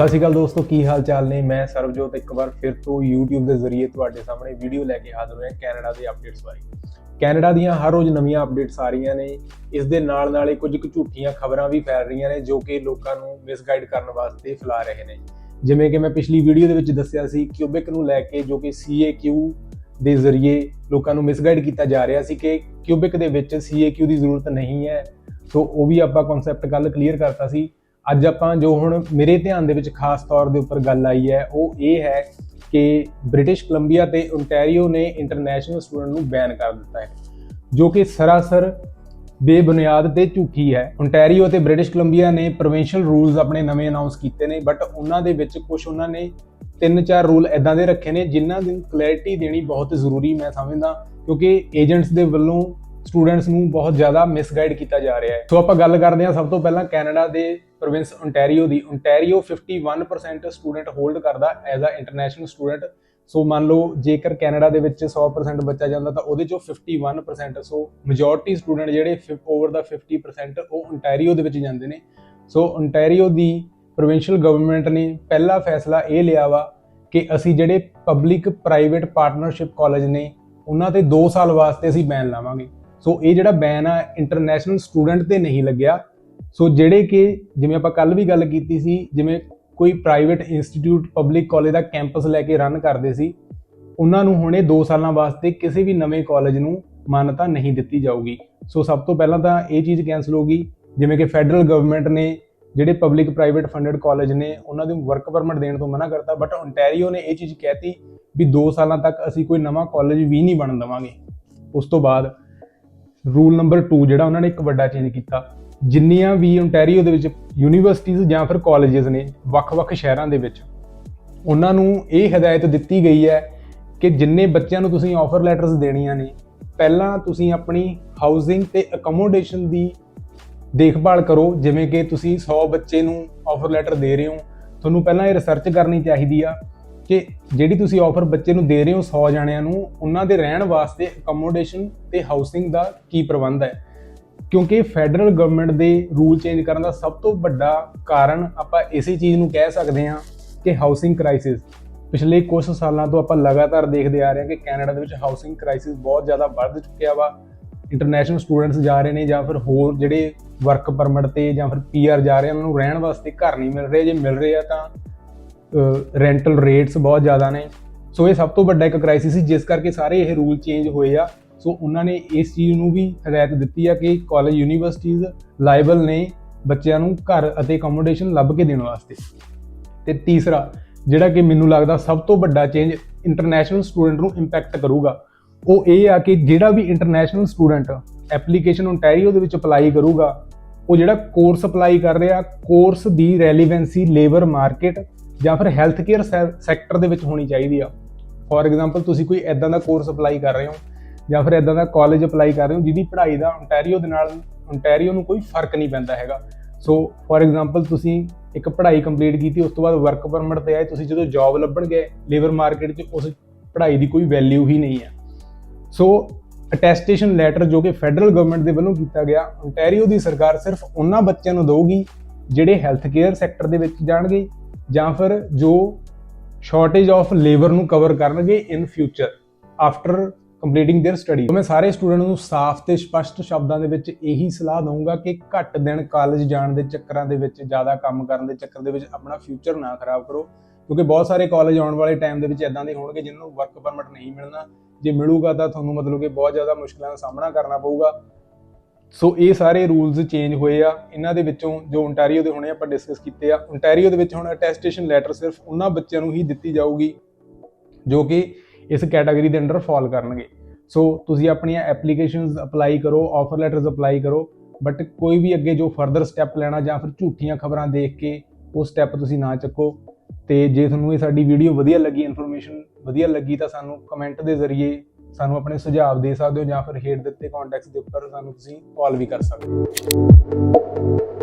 ਸਤਿ ਸ਼੍ਰੀ ਅਕਾਲ ਦੋਸਤੋ, ਕੀ ਹਾਲ ਚਾਲ ਨੇ? ਮੈਂ ਸਰਬਜੋਤ ਇੱਕ ਵਾਰ ਫਿਰ ਤੋਂ YouTube ਦੇ ਜ਼ਰੀਏ ਤੁਹਾਡੇ ਸਾਹਮਣੇ ਵੀਡੀਓ ਲੈ ਕੇ ਹਾਜ਼ਰ ਹੋਇਆ ਕੈਨੇਡਾ ਦੇ ਅਪਡੇਟਸ ਬਾਰੇ। ਕੈਨੇਡਾ ਦੀਆਂ ਹਰ ਰੋਜ਼ ਨਵੀਆਂ ਅਪਡੇਟਸ ਆ ਰਹੀਆਂ ਨੇ। ਇਸ ਦੇ ਨਾਲ ਨਾਲ ਹੀ ਕੁਝ ਕੁ ਝੂਠੀਆਂ ਖਬਰਾਂ ਵੀ ਫੈਲ ਰਹੀਆਂ ਨੇ, ਜੋ ਕਿ ਲੋਕਾਂ ਨੂੰ ਮਿਸਗਾਈਡ ਕਰਨ ਵਾਸਤੇ ਫੈਲਾ ਰਹੇ ਨੇ। ਜਿਵੇਂ ਕਿ ਮੈਂ ਪਿਛਲੀ ਵੀਡੀਓ ਦੇ ਵਿੱਚ ਦੱਸਿਆ ਸੀ ਕਿਊਬਿਕ ਨੂੰ ਲੈ ਕੇ ਜੋ ਕਿ CAQ ਦੇ ਜ਼ਰੀਏ ਲੋਕਾਂ ਨੂੰ ਮਿਸਗਾਈਡ ਕੀਤਾ ਜਾ ਰਿਹਾ ਸੀ ਕਿ ਕਿਊਬਿਕ ਦੇ ਵਿੱਚ CAQ ਦੀ ਜ਼ਰੂਰਤ ਨਹੀਂ ਹੈ। ਸੋ ਉਹ ਵੀ ਆਪਾਂ ਕਨਸੈਪਟ ਕੱਲ ਕਲੀਅਰ ਕਰਤਾ ਸੀ। ਅੱਜ ਆਪਾਂ ਜੋ ਹੁਣ ਮੇਰੇ ਧਿਆਨ ਦੇ ਵਿੱਚ ਖਾਸ ਤੌਰ ਦੇ ਉੱਪਰ ਗੱਲ ਆਈ ਹੈ, ਉਹ ਇਹ ਹੈ ਕਿ ਬ੍ਰਿਟਿਸ਼ ਕੋਲੰਬੀਆ ਤੇ ਓਨਟਾਰੀਓ ਨੇ ਇੰਟਰਨੈਸ਼ਨਲ ਸਟੂਡੈਂਟ ਨੂੰ ਬੈਨ ਕਰ ਦਿੱਤਾ ਹੈ, ਜੋ ਕਿ ਸਰਾਸਰ ਬੇਬੁਨਿਆਦ ਤੇ ਝੂਠੀ ਹੈ। ਓਨਟਾਰੀਓ ਤੇ ਬ੍ਰਿਟਿਸ਼ ਕੋਲੰਬੀਆ ਨੇ ਪ੍ਰੋਵਿੰਸ਼ੀਅਲ ਰੂਲਸ ਆਪਣੇ ਨਵੇਂ ਅਨਾਉਂਸ ਕੀਤੇ ਨੇ ਬਟ ਉਹਨਾਂ ਦੇ ਵਿੱਚ ਕੁਝ ਉਹਨਾਂ ਨੇ ਤਿੰਨ ਚਾਰ ਰੂਲ ਐਦਾਂ ਦੇ ਰੱਖੇ ਨੇ, ਜਿਨ੍ਹਾਂ ਦੀ ਕਲੈਰਿਟੀ ਦੇਣੀ ਬਹੁਤ ਜ਼ਰੂਰੀ ਮੈਂ ਸਮਝਦਾ, ਕਿਉਂਕਿ ਏਜੰਟਸ ਦੇ ਵੱਲੋਂ ਸਟੂਡੈਂਟਸ ਨੂੰ ਬਹੁਤ ਜ਼ਿਆਦਾ ਮਿਸਗਾਈਡ ਕੀਤਾ ਜਾ ਰਿਹਾ ਹੈ। ਸੋ ਆਪਾਂ ਗੱਲ ਕਰਦੇ ਹਾਂ ਸਭ ਤੋਂ ਪਹਿਲਾਂ ਕੈਨੇਡਾ ਦੇ ਪ੍ਰੋਵਿੰਸ ਓਨਟਾਰੀਓ ਦੀ। ਓਨਟਾਰੀਓ 51% ਸਟੂਡੈਂਟ ਹੋਲਡ ਕਰਦਾ as a international student so ਮੰਨ ਲਓ ਜੇਕਰ ਕੈਨੇਡਾ ਦੇ ਵਿੱਚ 100% ਬੱਚਾ ਜਾਂਦਾ ਤਾਂ ਉਹਦੇ ਚੋਂ 51% ਸੋ ਮੈਜੋਰਟੀ ਸਟੂਡੈਂਟ ਜਿਹੜੇ ਓਵਰ ਦਾ 50% ਉਹ ਓਨਟਾਰੀਓ ਦੇ ਵਿੱਚ ਜਾਂਦੇ ਨੇ। ਸੋ ਓਨਟਾਰੀਓ ਦੀ ਪ੍ਰੋਵਿੰਸ਼ੀਅਲ ਗਵਰਨਮੈਂਟ ਨੇ ਪਹਿਲਾ ਫੈਸਲਾ ਇਹ ਲਿਆ ਵਾ ਕਿ ਅਸੀਂ ਜਿਹੜੇ ਪਬਲਿਕ ਪ੍ਰਾਈਵੇਟ ਪਾਰਟਨਰਸ਼ਿਪ ਕਾਲਜ ਨੇ, ਉਹਨਾਂ ਤੇ 2 ਸਾਲ ਵਾਸਤੇ ਅਸੀਂ ਬੈਨ ਲਾਵਾਂਗੇ। ਸੋ ਇਹ ਜਿਹੜਾ ਬੈਨ ਆ ਇੰਟਰਨੈਸ਼ਨਲ ਸਟੂਡੈਂਟ ਤੇ ਨਹੀਂ ਲੱਗਿਆ। ਸੋ ਜਿਹੜੇ ਕਿ ਜਿਵੇਂ ਆਪਾਂ ਕੱਲ ਵੀ ਗੱਲ ਕੀਤੀ ਸੀ, ਜਿਵੇਂ ਕੋਈ ਪ੍ਰਾਈਵੇਟ ਇੰਸਟੀਚਿਊਟ ਪਬਲਿਕ ਕਾਲਜ ਦਾ ਕੈਂਪਸ ਲੈ ਕੇ ਰਨ ਕਰਦੇ ਸੀ, ਉਹਨਾਂ ਨੂੰ ਹੁਣੇ 2 ਸਾਲਾਂ ਵਾਸਤੇ ਕਿਸੇ ਵੀ ਨਵੇਂ ਕਾਲਜ ਨੂੰ ਮਾਨਤਾ ਨਹੀਂ ਦਿੱਤੀ ਜਾਊਗੀ। ਸੋ ਸਭ ਤੋਂ ਪਹਿਲਾਂ ਤਾਂ ਇਹ ਚੀਜ਼ ਕੈਨਸਲ ਹੋ ਗਈ, ਜਿਵੇਂ ਕਿ ਫੈਡਰਲ ਗਵਰਨਮੈਂਟ ਨੇ ਜਿਹੜੇ ਪਬਲਿਕ ਪ੍ਰਾਈਵੇਟ ਫੰਡਡ ਕਾਲਜ ਨੇ, ਉਹਨਾਂ ਨੂੰ ਵਰਕ ਪਰਮਿਟ ਦੇਣ ਤੋਂ ਮਨਾ ਕਰਤਾ ਬਟ ਓਨਟਾਰੀਓ ਨੇ ਇਹ ਚੀਜ਼ ਕਹਿਤੀ ਵੀ 2 ਸਾਲਾਂ ਤੱਕ ਅਸੀਂ ਕੋਈ ਨਵਾਂ ਕਾਲਜ ਵੀ ਨਹੀਂ ਬਣਨ ਦੇਵਾਂਗੇ। ਉਸ ਤੋਂ ਬਾਅਦ ਰੂਲ ਨੰਬਰ 2 ਜਿਹੜਾ ਉਹਨਾਂ ਨੇ ਇੱਕ ਵੱਡਾ ਚੇਂਜ ਕੀਤਾ ਜਿੰਨੀਆਂ ਵੀ ਓਨਟਾਰੀਓ ਦੇ ਵਿੱਚ ਯੂਨੀਵਰਸਿਟੀਆਂ ਜਾਂ ਫਿਰ ਕਾਲਜਸ ਨੇ ਵੱਖ-ਵੱਖ ਸ਼ਹਿਰਾਂ ਦੇ ਵਿੱਚ, ਉਹਨਾਂ ਨੂੰ ਇਹ ਹਦਾਇਤ ਦਿੱਤੀ ਗਈ ਹੈ ਕਿ ਜਿੰਨੇ ਬੱਚਿਆਂ ਨੂੰ ਤੁਸੀਂ ਆਫਰ ਲੈਟਰਸ ਦੇਣੀਆਂ ਨੇ, ਪਹਿਲਾਂ ਤੁਸੀਂ ਆਪਣੀ ਹਾਊਸਿੰਗ ਤੇ ਅਕਮੋਡੇਸ਼ਨ ਦੀ ਦੇਖਭਾਲ ਕਰੋ, ਜਿਵੇਂ ਕਿ ਤੁਸੀਂ 100 ਬੱਚੇ ਨੂੰ ਆਫਰ ਲੈਟਰ ਦੇ ਰਹੇ ਹੋ। ਤੁਹਾਨੂੰ ਪਹਿਲਾਂ ਇਹ ਰਿਸਰਚ ਕਰਨੀ ਚਾਹੀਦੀ ਆ ਕਿ ਜਿਹੜੀ ਤੁਸੀਂ ਆਫਰ ਬੱਚੇ ਨੂੰ ਦੇ ਰਹੇ ਹੋ 100 ਜਣਿਆਂ ਨੂੰ, ਉਹਨਾਂ ਦੇ ਰਹਿਣ ਵਾਸਤੇ ਅਕਮੋਡੇਸ਼ਨ ਤੇ ਹਾਊਸਿੰਗ ਦਾ ਕੀ ਪ੍ਰਬੰਧ ਹੈ। ਕਿਉਂਕਿ ਫੈਡਰਲ ਗਵਰਨਮੈਂਟ ਦੇ ਰੂਲ ਚੇਂਜ ਕਰਨ ਦਾ ਸਭ ਤੋਂ ਵੱਡਾ ਕਾਰਨ ਆਪਾਂ ਇਸੇ ਚੀਜ਼ ਨੂੰ ਕਹਿ ਸਕਦੇ ਹਾਂ ਕਿ ਹਾਊਸਿੰਗ ਕ੍ਰਾਈਸਿਸ ਪਿਛਲੇ ਕੁਝ ਸਾਲਾਂ ਤੋਂ ਆਪਾਂ ਲਗਾਤਾਰ ਦੇਖਦੇ ਆ ਰਹੇ ਹਾਂ ਕਿ ਕੈਨੇਡਾ ਦੇ ਵਿੱਚ ਹਾਊਸਿੰਗ ਕ੍ਰਾਈਸਿਸ ਬਹੁਤ ਜ਼ਿਆਦਾ ਵੱਧ ਚੁੱਕਿਆ ਵਾ। ਇੰਟਰਨੈਸ਼ਨਲ ਸਟੂਡੈਂਟਸ ਜਾ ਰਹੇ ਨੇ ਜਾਂ ਫਿਰ ਹੋਰ ਜਿਹੜੇ ਵਰਕ ਪਰਮਿਟ ਤੇ ਜਾਂ ਫਿਰ ਪੀਆਰ ਜਾ ਰਹੇ ਉਹਨਾਂ ਨੂੰ ਰਹਿਣ ਵਾਸਤੇ ਘਰ ਨਹੀਂ ਮਿਲ ਰਹੇ। ਜੇ ਮਿਲ ਰਹੇ ਆ ਤਾਂ ਰੈਂਟਲ ਰੇਟਸ ਬਹੁਤ ਜ਼ਿਆਦਾ ਨੇ। ਸੋ ਇਹ ਸਭ ਤੋਂ ਵੱਡਾ ਇੱਕ ਕ੍ਰਾਈਸਿਸ ਸੀ, ਜਿਸ ਕਰਕੇ ਸਾਰੇ ਇਹ ਰੂਲ ਚੇਂਜ ਹੋਏ ਆ। ਸੋ ਉਹਨਾਂ ਨੇ ਇਸ ਚੀਜ਼ ਨੂੰ ਵੀ ਹਦਾਇਤ ਦਿੱਤੀ ਆ ਕਿ ਕਾਲਜ ਯੂਨੀਵਰਸਿਟੀਜ਼ ਲਾਇਬਲ ਨੇ ਬੱਚਿਆਂ ਨੂੰ ਘਰ ਅਤੇ ਅਕੋਮੋਡੇਸ਼ਨ ਲੱਭ ਕੇ ਦੇਣ ਵਾਸਤੇ। ਤੇ ਤੀਸਰਾ, ਜਿਹੜਾ ਕਿ ਮੈਨੂੰ ਲੱਗਦਾ ਸਭ ਤੋਂ ਵੱਡਾ ਚੇਂਜ ਇੰਟਰਨੈਸ਼ਨਲ ਸਟੂਡੈਂਟ ਨੂੰ ਇੰਪੈਕਟ ਕਰੂਗਾ, ਉਹ ਇਹ ਆ ਕਿ ਜਿਹੜਾ ਵੀ ਇੰਟਰਨੈਸ਼ਨਲ ਸਟੂਡੈਂਟ ਐਪਲੀਕੇਸ਼ਨ ਓਨਟਾਰੀਓ ਦੇ ਵਿੱਚ ਅਪਲਾਈ ਕਰੂਗਾ, ਉਹ ਜਿਹੜਾ ਕੋਰਸ ਅਪਲਾਈ ਕਰ ਰਿਹਾ ਕੋਰਸ ਦੀ ਰੈਲੇਵੈਂਸੀ ਲੇਬਰ ਮਾਰਕੀਟ ਜਾਂ ਫਿਰ ਹੈਲਥ ਕੇਅਰ ਸੈਕਟਰ ਦੇ ਵਿੱਚ ਹੋਣੀ ਚਾਹੀਦੀ ਆ। ਫੋਰ ਐਗਜ਼ਾਮਪਲ ਤੁਸੀਂ ਕੋਈ ਐਦਾਂ ਦਾ ਕੋਰਸ ਅਪਲਾਈ ਕਰ ਰਹੇ ਹੋ ਜਾਂ ਫਿਰ ਐਦਾਂ ਦਾ ਕਾਲਜ ਅਪਲਾਈ ਕਰ ਰਹੇ ਹੋ, ਜਿਹਦੀ ਪੜ੍ਹਾਈ ਦਾ ਓਨਟਾਰੀਓ ਦੇ ਨਾਲ ਓਨਟਾਰੀਓ ਨੂੰ ਕੋਈ ਫ਼ਰਕ ਨਹੀਂ ਪੈਂਦਾ ਹੈਗਾ। ਸੋ ਫੋਰ ਐਗਜ਼ਾਮਪਲ ਤੁਸੀਂ ਇੱਕ ਪੜ੍ਹਾਈ ਕੰਪਲੀਟ ਕੀਤੀ, ਉਸ ਤੋਂ ਬਾਅਦ ਵਰਕ ਪਰਮਿਟ ਤੇ ਆਏ, ਤੁਸੀਂ ਜਦੋਂ ਜੌਬ ਲੱਭਣ ਗਏ ਲੇਬਰ ਮਾਰਕੀਟ 'ਚ ਉਸ ਪੜ੍ਹਾਈ ਦੀ ਕੋਈ ਵੈਲਿਊ ਹੀ ਨਹੀਂ ਹੈ। ਸੋ ਅਟੈਸਟੇਸ਼ਨ ਲੈਟਰ ਜੋ ਕਿ ਫੈਡਰਲ ਗਵਰਨਮੈਂਟ ਦੇ ਵੱਲੋਂ ਕੀਤਾ ਗਿਆ ਓਨਟਾਰੀਓ ਦੀ ਸਰਕਾਰ ਸਿਰਫ ਉਹਨਾਂ ਬੱਚਿਆਂ ਨੂੰ ਦੇਊਗੀ ਜਿਹੜੇ ਹੈਲਥ ਕੇਅਰ ਸੈਕਟਰ ਦੇ ਵਿੱਚ ਜਾਣਗੇ, ਜਾਂ ਫਿਰ ਜੋ ਸ਼ਾਰਟੇਜ ਆਫ ਲੇਬਰ ਨੂੰ ਕਵਰ ਕਰਨਗੇ in future after ਕੰਪਲੀਟਿੰਗ their study ਮੈਂ ਸਾਰੇ ਸਟੂਡੈਂਟ ਨੂੰ ਸਾਫ਼ ਤੇ ਸਪਸ਼ਟ ਸ਼ਬਦਾਂ ਦੇ ਵਿੱਚ ਇਹੀ ਸਲਾਹ ਦਊਂਗਾ ਕਿ ਘੱਟ ਦਿਨ ਕਾਲਜ ਜਾਣ ਦੇ ਚੱਕਰਾਂ ਦੇ ਵਿੱਚ ਜ਼ਿਆਦਾ ਕੰਮ ਕਰਨ ਦੇ ਚੱਕਰ ਦੇ ਵਿੱਚ ਆਪਣਾ ਫਿਊਚਰ ਨਾ ਖਰਾਬ ਕਰੋ ਕਿਉਂਕਿ ਬਹੁਤ ਸਾਰੇ ਕਾਲਜ ਆਉਣ ਵਾਲੇ ਟਾਈਮ ਦੇ ਵਿੱਚ ਇਦਾਂ ਦੇ ਹੋਣਗੇ ਜਿਨ੍ਹਾਂ ਨੂੰ ਵਰਕ ਪਰਮਿਟ ਨਹੀਂ ਮਿਲਣਾ ਜੇ ਮਿਲੂਗਾ ਤਾਂ ਤੁਹਾਨੂੰ ਮਤਲਬ ਕਿ ਬਹੁਤ ਜ਼ਿਆਦਾ ਮੁਸ਼ਕਲਾਂ ਦਾ ਸਾਹਮਣਾ ਕਰਨਾ ਪਊਗਾ ਸੋ ਇਹ ਸਾਰੇ ਰੂਲਸ ਚੇਂਜ ਹੋਏ ਆ ਇਹਨਾਂ ਦੇ ਵਿੱਚੋਂ ਜੋ ਓਨਟਾਰੀਓ ਦੇ ਹੋਣੇ ਆਪਾਂ ਡਿਸਕਸ ਕੀਤੇ ਆ ਓਨਟਾਰੀਓ ਦੇ ਵਿੱਚ ਹੁਣ ਅਟੈਸਟੇਸ਼ਨ ਲੈਟਰ ਸਿਰਫ ਉਹਨਾਂ ਬੱਚਿਆਂ ਨੂੰ ਹੀ ਦਿੱਤੀ ਜਾਊਗੀ ਜੋ ਕਿ ਇਸ ਕੈਟਾਗਰੀ ਦੇ ਅੰਡਰ ਫਾਲ ਕਰਨਗੇ। ਸੋ ਤੁਸੀਂ ਆਪਣੀਆਂ ਐਪਲੀਕੇਸ਼ਨਸ ਅਪਲਾਈ ਕਰੋ ਆਫਰ ਲੈਟਰਸ ਅਪਲਾਈ ਕਰੋ ਬਟ ਕੋਈ ਵੀ ਅੱਗੇ ਜੋ ਫਰਦਰ ਸਟੈਪ ਲੈਣਾ ਜਾਂ ਫਿਰ ਝੂਠੀਆਂ ਖਬਰਾਂ ਦੇਖ ਕੇ ਉਹ ਸਟੈਪ ਤੁਸੀਂ ਨਾ ਚੱਕੋ। ਤੇ ਜੇ ਤੁਹਾਨੂੰ ਇਹ ਸਾਡੀ ਵੀਡੀਓ ਵਧੀਆ ਲੱਗੀ ਇਨਫੋਰਮੇਸ਼ਨ ਵਧੀਆ ਲੱਗੀ ਤਾਂ ਸਾਨੂੰ ਕਮੈਂਟ ਦੇ ਜ਼ਰੀਏ ਸਾਨੂੰ ਆਪਣੇ ਸੁਝਾਅ ਦੇ ਸਕਦੇ ਹੋ ਜਾਂ ਫਿਰ ਹੇਠ ਦਿੱਤੇ ਕੰਟੈਕਟਸ ਦੇ ਉੱਪਰ ਸਾਨੂੰ ਤੁਸੀਂ ਕਾਲ ਵੀ ਕਰ ਸਕਦੇ ਹੋ।